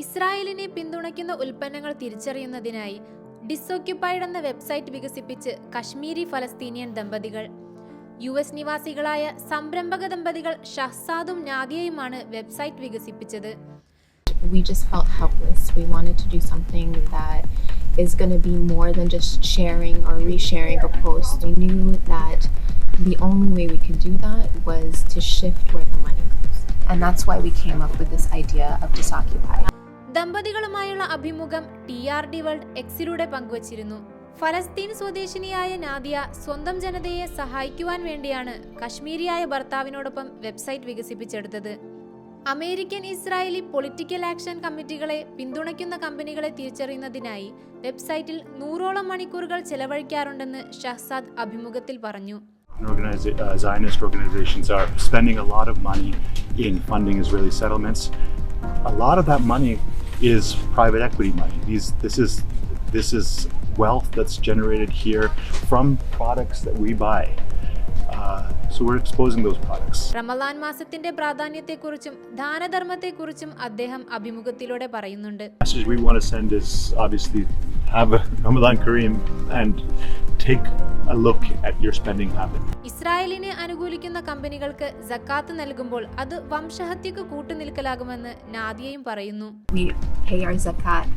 ഇസ്രായേലിനെ പിന്തുണയ്ക്കുന്ന ഉൽപ്പന്നങ്ങൾ തിരിച്ചറിയുന്നതിനായി ഡിസോക്യുപ്പൈഡ് എന്ന വെബ്സൈറ്റ് വികസിപ്പിച്ച് കശ്മീരി ഫലസ്തീനിയൻ ദമ്പതികൾ യു എസ് നിവാസികളായ സംരംഭക ദമ്പതികൾ ഷഹ്സാദും നാദിയയുമാണ് വെബ്സൈറ്റ് വികസിപ്പിച്ചത് we just felt helpless. We wanted to do something that is going to be more than just sharing or resharing a post. We knew that the only way we could do that was to shift where the money goes. And that's why we came up with this idea of Disoccupy. ദമ്പതികളുമായുള്ള അഭിമുഖം T R D world എക്സിലൂടെ പങ്കുവച്ചിരുന്നു. ഫലസ്തീൻ സ്വദേശിനിയായ Nadia സ്വന്തം ജനതയെ സഹായിക്കുവാൻ വേണ്ടിയാണ് കശ്മീരിയായ ഭർത്താവിനോടൊപ്പം വെബ്സൈറ്റ് വികസിപ്പിച്ചെടുത്തത്. അമേരിക്കൻ ഇസ്രായേലി പൊളിറ്റിക്കൽ ആക്ഷൻ കമ്മിറ്റികളെ പിന്തുണയ്ക്കുന്ന കമ്പനികളെ തിരിച്ചറിയുന്നതിനായി വെബ്സൈറ്റിൽ നൂറോളം മണിക്കൂറുകൾ ചെലവഴിക്കാറുണ്ടെന്ന് ഷഹ്സാദ് അഭിമുഖത്തിൽ പറഞ്ഞു. Uh. A lot of that money is private equity money. These, this is this is wealth that's generated here from products that we buy. Uh, so we're exposing those products. റമലാൻ മാസത്തിന്റെ പ്രാധാന്യത്തെക്കുറിച്ചും ദാനധർമ്മത്തെക്കുറിച്ചും അദ്ദേഹം അഭിമുഖത്തിലൂടെ പറയുന്നുണ്ട് message we want to send is obviously have a Ramadan Kareem and take a look at your spending habit. ഇസ്രായേലിനെ അനുകൂലിക്കുന്ന കമ്പനികൾക്ക് ജക്കാത്ത് നൽകുമ്പോൾ അത് വംശഹത്യക്ക് കൂട്ടുനിൽക്കലാകുമെന്ന് നാദിയയും പറയുന്നു We pay our zakat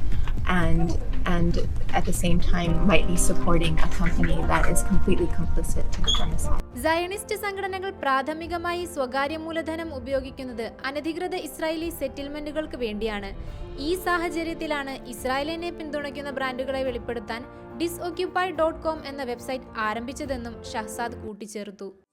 and and at the same time might be supporting a company that is completely complicit to the genocide. Zionist സംഘടനകൾ പ്രാഥമികമായി സ്വകാര്യ മൂലധനം ഉപയോഗിക്കുന്നത് അനധികൃത ഇസ്രായേലി സെറ്റിൽമെന്റുകൾക്ക് വേണ്ടിയാണ്. ഈ സാഹചര്യത്തിലാണ് ഇസ്രായേലിനെ പിന്തുണയ്ക്കുന്ന ബ്രാൻഡുകളെ വെളിപ്പെടുത്താൻ ഡിസ്ഒക്യുപ്പൈ ഡോട്ട് കോം എന്ന വെബ്സൈറ്റ് ആരംഭിച്ചതെന്നും ഷഹ്സാദ് കൂട്ടിച്ചേർത്തു.